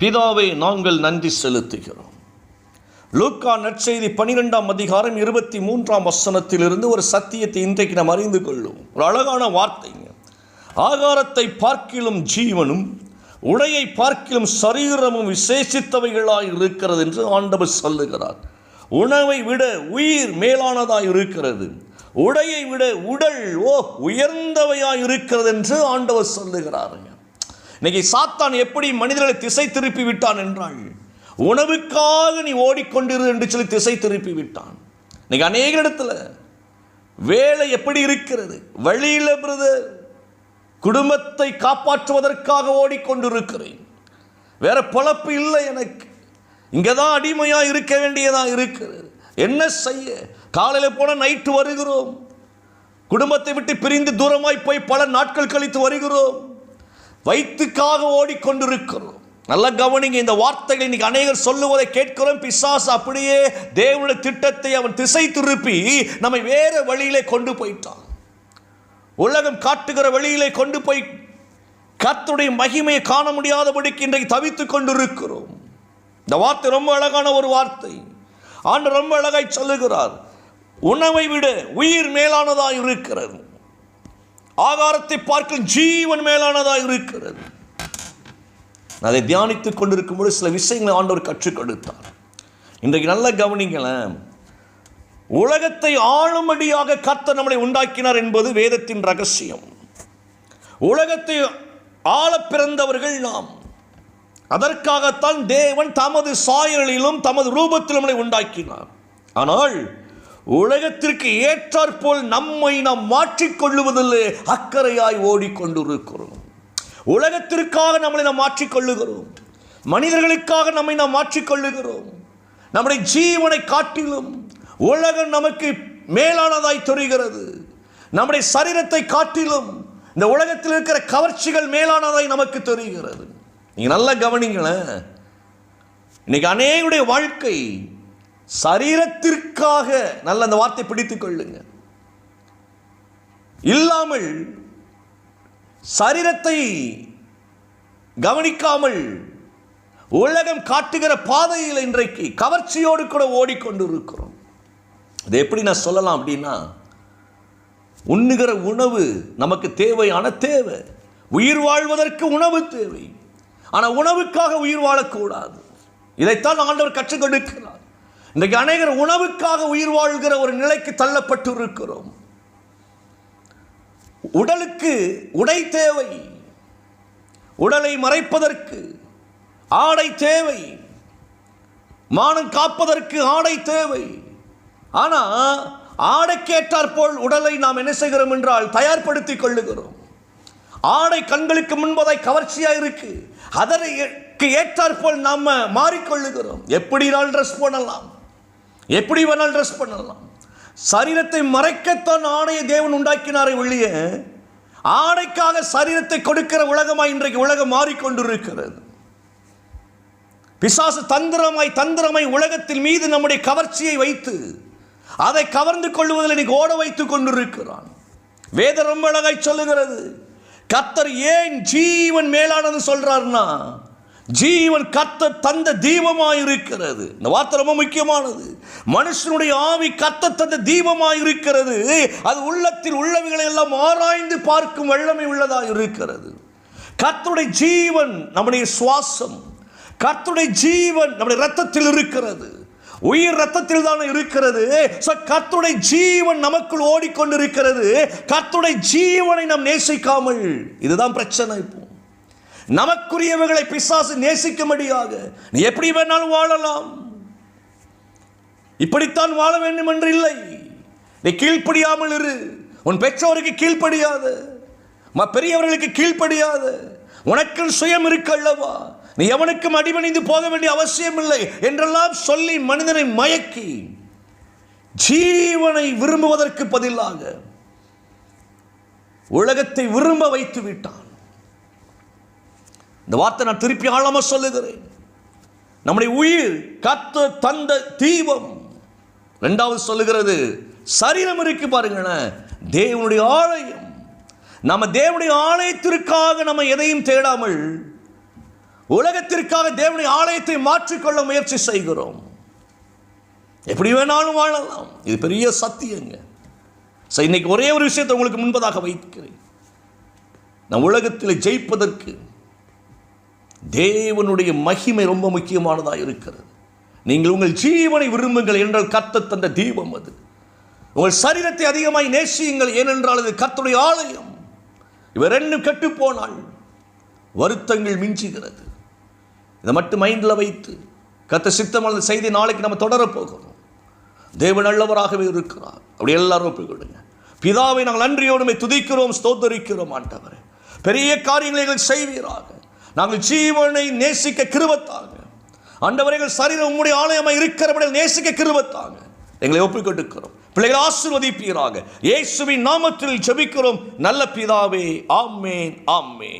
பிதாவை நாங்கள் நன்றி செலுத்துகிறோம். லூக்கா நற்செய்தி பனிரெண்டாம் அதிகாரம் இருபத்தி மூன்றாம் வசனத்திலிருந்து ஒரு சத்தியத்தை இன்றைக்கு நாம் அறிந்து கொள்ளும் ஒரு அழகான வார்த்தைங்க. ஆகாரத்தை பார்க்கிலும் ஜீவனும் உடையை பார்க்கிலும் சரீரமும் விசேஷித்தவைகளாய் இருக்கிறது என்று ஆண்டவர் சொல்லுகிறார். உணவை விட உயிர் மேலானதாய் இருக்கிறது. உடையை விட உடல் ஓ உயர்ந்தவையாய் இருக்கிறது என்று ஆண்டவர் சொல்லுகிறாருங்க. இன்னைக்கு சாத்தான் எப்படி மனிதர்களை திசை திருப்பி விட்டான் என்றால் உணவுக்காக நீ ஓடிக்கொண்டிரு என்று சொல்லி திசை திருப்பி விட்டான். இன்னைக்கு அநேக இடத்துல வேலை எப்படி இருக்கிறது? வழியில் பிரதர் குடும்பத்தை காப்பாற்றுவதற்காக ஓடிக்கொண்டிருக்கிறேன். வேற பொழப்பு இல்லை எனக்கு. இங்கே தான் அடிமையாக இருக்க வேண்டியதாக இருக்கிறது. என்ன செய்ய? காலையில் போன நைட்டு வருகிறோம். குடும்பத்தை விட்டு பிரிந்து தூரமாய் போய் பல நாட்கள் கழித்து வருகிறோம். வயிற்றுக்காக ஓடிக்கொண்டிருக்கிறோம். நல்ல கவனிங்க இந்த வார்த்தைகள் இன்னைக்கு அநேகர் சொல்லுவதை கேட்கிறோம். பிசாஸ் அப்படியே தேவனுடைய திட்டத்தை அவன் திசை திருப்பி நம்மை வேற வழியிலே கொண்டு போயிட்டான். உலகம் காட்டுகிற வழியிலே கொண்டு போய் கத்துடைய மகிமையை காண முடியாதபடிக்கு இன்றைக்கு தவித்துக் கொண்டிருக்கிறோம். இந்த வார்த்தை ரொம்ப அழகான ஒரு வார்த்தை. ஆண்டு ரொம்ப அழகாய் சொல்லுகிறார் உணவை விட உயிர் மேலானதாக இருக்கிறது. ஆகாரத்தை பார்க்க ஜீவன் மேலானதாக இருக்கிறது. அதை தியானித்துக் கொண்டிருக்கும்போது சில விஷயங்களை ஆண்டவர் கற்றுக் கொடுத்தார். இன்றைக்கு நல்ல கவனிங்களேன். உலகத்தை ஆளும்படியாக கத்த நம்மளை உண்டாக்கினார் என்பது வேதத்தின் ரகசியம். உலகத்தை ஆள பிறந்தவர்கள் நாம். அதற்காகத்தான் தேவன் தமது சாயலிலும் தமது ரூபத்திலும் நம்மளை உண்டாக்கினார். ஆனால் உலகத்திற்கு ஏற்றாற்போல் நம்மை நாம் மாற்றிக்கொள்ளுவதில் அக்கறையாய் ஓடிக்கொண்டிருக்கிறோம். உலகத்திற்காக நம்மளை நாம் மாற்றிக்கொள்ளுகிறோம். மனிதர்களுக்காக நம்மை நாம் மாற்றிக்கொள்ளுகிறோம். நம்முடைய ஜீவனை காட்டிலும் உலகம் நமக்கு மேலானதாய் தெரிகிறது. நம்முடைய சரீரத்தை காட்டிலும் இந்த உலகத்தில் இருக்கிற கவர்ச்சிகள் மேலானதாய் நமக்கு தெரிகிறது. நீங்கள் நல்லா கவனிங்களேன் இன்னைக்கு அநேகருடைய வாழ்க்கை சரீரத்திற்காக நல்ல அந்த வார்த்தை பிடித்துக் கொள்ளுங்க. இல்லாமல் சரீரத்தை கவனிக்காமல் உலகம் காட்டுகிற பாதையில் இன்றைக்கு கவர்ச்சியோடு கூட ஓடிக்கொண்டிருக்கிறோம். அது எப்படி நான் சொல்லலாம் அப்படின்னா உண்ணுகிற உணவு நமக்கு தேவையான தேவை. உயிர் வாழ்வதற்கு உணவு தேவை. ஆனால் உணவுக்காக உயிர் வாழக்கூடாது. இதைத்தான் ஆண்டவர் கற்றுக் கொடுக்கிறார். இன்றைக்கு அநேகர் உணவுக்காக உயிர் வாழ்கிற ஒரு நிலைக்கு தள்ளப்பட்டு இருக்கிறோம் உடலுக்கு உடை தேவை. உடலை மறைப்பதற்கு ஆடை தேவை. மானம் காப்பதற்கு ஆடை தேவை. ஆனால் ஆடைக்கேற்றாற் போல் உடலை நாம் என்ன செய்கிறோம் என்றால் தயார்படுத்திக் கொள்ளுகிறோம். ஆடை கண்களுக்கு முன்பதாய் கவர்ச்சியாக இருக்கு. அதற்கு ஏற்றாற்போல் நாம் மாறிக்கொள்ளுகிறோம். மாறிக்கொள்ளுகிறோம் எப்படினால் ட்ரெஸ் போடலாம். எப்படி வேணாலும் ட்ரெஸ் பண்ணலாம். சரீரத்தை மறைக்கத்தான் ஆடையை தேவன் உண்டாக்கினாரை ஒழிய ஆடைக்காக சரீரத்தை கொடுக்கிற உலகமாய் இன்றைக்கு உலகம் மாறிக்கொண்டிருக்கிறது. பிசாசு தந்திரமாய் தந்திரமாய் உலகத்தின் மீது நம்முடைய கவர்ச்சியை வைத்து அதை கவர்ந்து கொள்வதில் இன்னைக்கு ஓட வைத்துக் கொண்டிருக்கிறான். வேத ரொம்ப அழகாய் சொல்லுகிறது. கத்தர் ஏன் ஜீவன் மேலானது சொல்றாருன்னா ஜீவன் கத்த தந்த தீபமாக இருக்கிறது இந்த வார்த்தை ரொம்ப முக்கியமானது. மனுஷனுடைய ஆவி கத்த தந்த தீபமாக இருக்கிறது அது உள்ளத்தில் உள்ளவைகளை எல்லாம் ஆராய்ந்து பார்க்கும் வல்லமை உள்ளதாக இருக்கிறது கத்துடைய ஜீவன் நம்முடைய சுவாசம். கர்த்தருடைய ஜீவன் நம்முடைய ரத்தத்தில் இருக்கிறது. உயிர் ரத்தத்தில் தான் இருக்கிறது. ஸோ கர்த்தருடைய ஜீவன் நமக்குள் ஓடிக்கொண்டிருக்கிறது. கர்த்தருடைய ஜீவனை நாம் நேசிக்காமல். இதுதான் பிரச்சனை இப்போ. நமக்குரியவர்களை பிசாசு நேசிக்கும்படியாக. நீ எப்படி வேணாலும் வாழலாம். இப்படித்தான் வாழ வேண்டும் என்று இல்லை. நீ கீழ்ப்படியாமல் இரு. உன் பெற்றோருக்கு கீழ்ப்படியாது. ம- பெரியவர்களுக்கு கீழ்ப்படியாது. உனக்கு சுயம் இருக்கு அல்லவா? நீ எவனுக்கும் அடிபணிந்து போக வேண்டிய அவசியம் இல்லை என்றெல்லாம் சொல்லி மனிதனை மயக்கி ஜீவனை விரும்புவதற்கு பதிலாக உலகத்தை விரும்ப வைத்து விட்டான். இந்த வார்த்தை நான் திருப்பி ஆழமாக சொல்லுகிறேன். நம்முடைய உயிர் கத்த தந்த தீபம். ரெண்டாவது சொல்லுகிறது சரீரம் இருக்கு பாருங்களேன் தேவனுடைய ஆலயம். நம்ம தேவனுடைய ஆலயத்திற்காக நம்ம எதையும் தேடாமல் உலகத்திற்காக தேவனுடைய ஆலயத்தை மாற்றிக்கொள்ள முயற்சி செய்கிறோம். எப்படி வேணாலும் வாழலாம். இது பெரிய சத்தியங்க. சரி இன்னைக்கு ஒரே ஒரு விஷயத்தை உங்களுக்கு முன்பதாக வைக்கிறேன். நம் உலகத்தில் ஜெயிப்பதற்கு தேவனுடைய மகிமை ரொம்ப முக்கியமானதாக இருக்கிறது. நீங்கள் உங்கள் ஜீவனை விரும்புங்கள் என்றால் கத்த தந்த தீபம் அது. உங்கள் சரீரத்தை அதிகமாய் நேசியுங்கள் ஏனென்றால் இது கத்துடைய ஆலயம். இவர் ரெண்டும் கெட்டுப்போனால் வருத்தங்கள் மிஞ்சுகிறது. இதை மட்டும் மைண்டில் வைத்து கத்த சித்தமான செய்தி நாளைக்கு நம்ம தொடரப் போகிறோம். தேவன் நல்லவராகவே இருக்கிறார். அப்படி எல்லாரும் ஒப்புக்கொடுங்க பிதாவை நாங்கள் நன்றியோடுமே துதிக்கிறோம் ஸ்தோத்தரிக்கிறோம் ஆண்டவரே. பெரிய காரியங்களை எங்கள் செய்வீராக. நாங்கள் ஜீவனை நேசிக்க கிருபத்தாங்க. ஆண்டவரே எங்கள் சரீரம் உம்முடைய ஆலயமாக இருக்கிறபடி நேசிக்க கிருபத்தாங்க. எங்களை ஒப்புக்கொண்டிருக்கிறோம் பிள்ளைகளை ஆசிர்வதிப்பீராக. இயேசுவின் நாமத்தில் ஜெபிக்கிறோம். நல்ல பிதாவே ஆமேன் ஆமேன்.